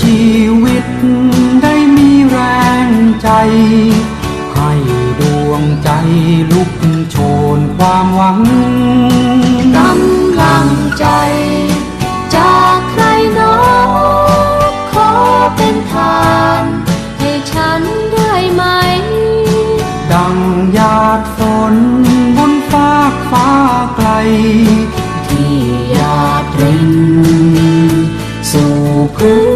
ชีวิตได้มีแรงใจ ให้ดวงใจลุกโชนความหวังกำลังใจ จากใครหนอขอเป็นทาน ให้ฉันได้ไหม ดังหยาดฝนบนฟากฟ้าไกล ที่หยาดรินสู่พื้น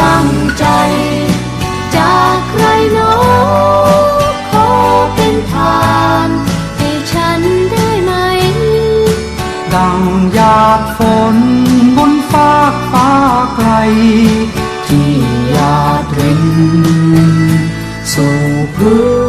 ลังใจ จากใครโนอขอเป็นทานให้ฉันได้ไหม ดังหยาดฝนบนฟากฟ้าไกล ที่หยาดรินสู่พื้